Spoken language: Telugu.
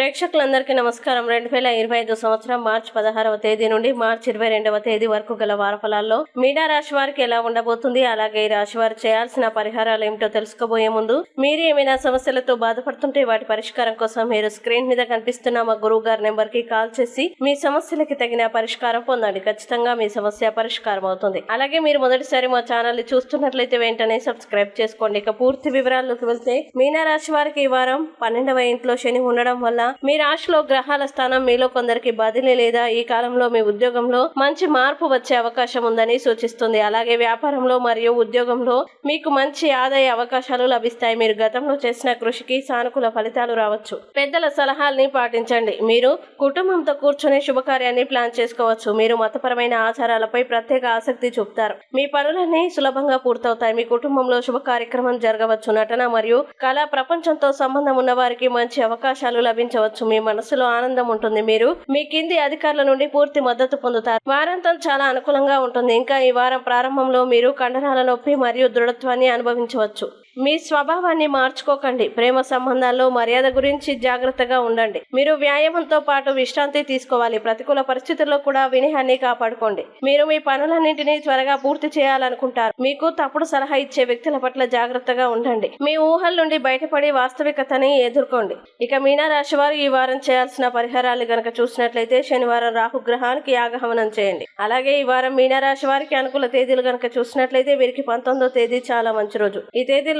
ప్రేక్షకులందరికీ నమస్కారం. రెండు వేల ఇరవై ఐదు సంవత్సరం మార్చి పదహారవ తేదీ నుండి మార్చి ఇరవై రెండవ తేదీ వరకు గల వారఫలాల్లో మీనా రాశి వారికి ఎలా ఉండబోతుంది? అలాగే ఈ రాశి వారు చేయాల్సిన పరిహారాలు ఏమిటో తెలుసుకోబోయే ముందు మీరు ఏమైనా సమస్యలతో బాధపడుతుంటే వాటి పరిష్కారం కోసం మీరు స్క్రీన్ మీద కనిపిస్తున్న మా గురువు గారి నెంబర్కి కాల్ చేసి మీ సమస్యలకి తగిన పరిష్కారం పొందండి. ఖచ్చితంగా మీ సమస్య పరిష్కారం అవుతుంది. అలాగే మీరు మొదటిసారి మా ఛానల్ చూస్తున్నట్లయితే వెంటనే సబ్స్క్రైబ్ చేసుకోండి. ఇక పూర్తి వివరాల్లోకి వెళ్తే మీనా రాశి వారికి ఈ వారం పన్నెండవ ఇంట్లో శని ఉండడం వల్ల మీ రాశిలో గ్రహాల స్థానం మీలో కొందరికి బదిలీ లేదా? ఈ కాలంలో మీ ఉద్యోగంలో మంచి మార్పు వచ్చే అవకాశం ఉందని సూచిస్తుంది. అలాగే వ్యాపారంలో మరియు ఉద్యోగంలో మీకు మంచి ఆదాయ అవకాశాలు లభిస్తాయి. మీరు గతంలో చేసిన కృషికి సానుకూల ఫలితాలు రావచ్చు. పెద్దల సలహాల్ని పాటించండి. మీరు కుటుంబంతో కూర్చొని శుభకార్యాన్ని ప్లాన్ చేసుకోవచ్చు. మీరు మతపరమైన ఆచారాలపై ప్రత్యేక ఆసక్తి చూపుతారు. మీ పనులన్నీ సులభంగా పూర్తవుతాయి. మీ కుటుంబంలో శుభ కార్యక్రమం జరగవచ్చు. నటన మరియు కళా ప్రపంచంతో సంబంధం ఉన్న వారికి మంచి అవకాశాలు లభించవచ్చు. మీ మనసులో ఆనందం ఉంటుంది. మీరు మీ కింది అధికారుల నుండి పూర్తి మద్దతు పొందుతారు. వారాంతం చాలా అనుకూలంగా ఉంటుంది. ఇంకా ఈ వారం ప్రారంభంలో మీరు కండరాల నొప్పి మరియు దృఢత్వాన్ని అనుభవించవచ్చు. మీ స్వభావాన్ని మార్చుకోకండి. ప్రేమ సంబంధాల్లో మర్యాద గురించి జాగ్రత్తగా ఉండండి. మీరు వ్యాయామంతో పాటు విశ్రాంతి తీసుకోవాలి. ప్రతికూల పరిస్థితుల్లో కూడా వినయాన్ని కాపాడుకోండి. మీరు మీ పనులన్నింటినీ త్వరగా పూర్తి చేయాలనుకుంటారు. మీకు తప్పుడు సలహా ఇచ్చే వ్యక్తుల పట్ల జాగ్రత్తగా ఉండండి. మీ ఊహల నుండి బయటపడి వాస్తవికతని ఎదుర్కోండి. ఇక మీనారాశి వారు ఈ వారం చేయాల్సిన పరిహారాలు గనక చూసినట్లయితే శనివారం రాహుగ్రహానికి యాగహవనం చేయండి. అలాగే ఈ వారం మీనారాశి వారికి అనుకూల తేదీలు గనక చూసినట్లయితే వీరికి పంతొమ్మిదో తేదీ చాలా మంచి రోజు. ఈ తేదీలో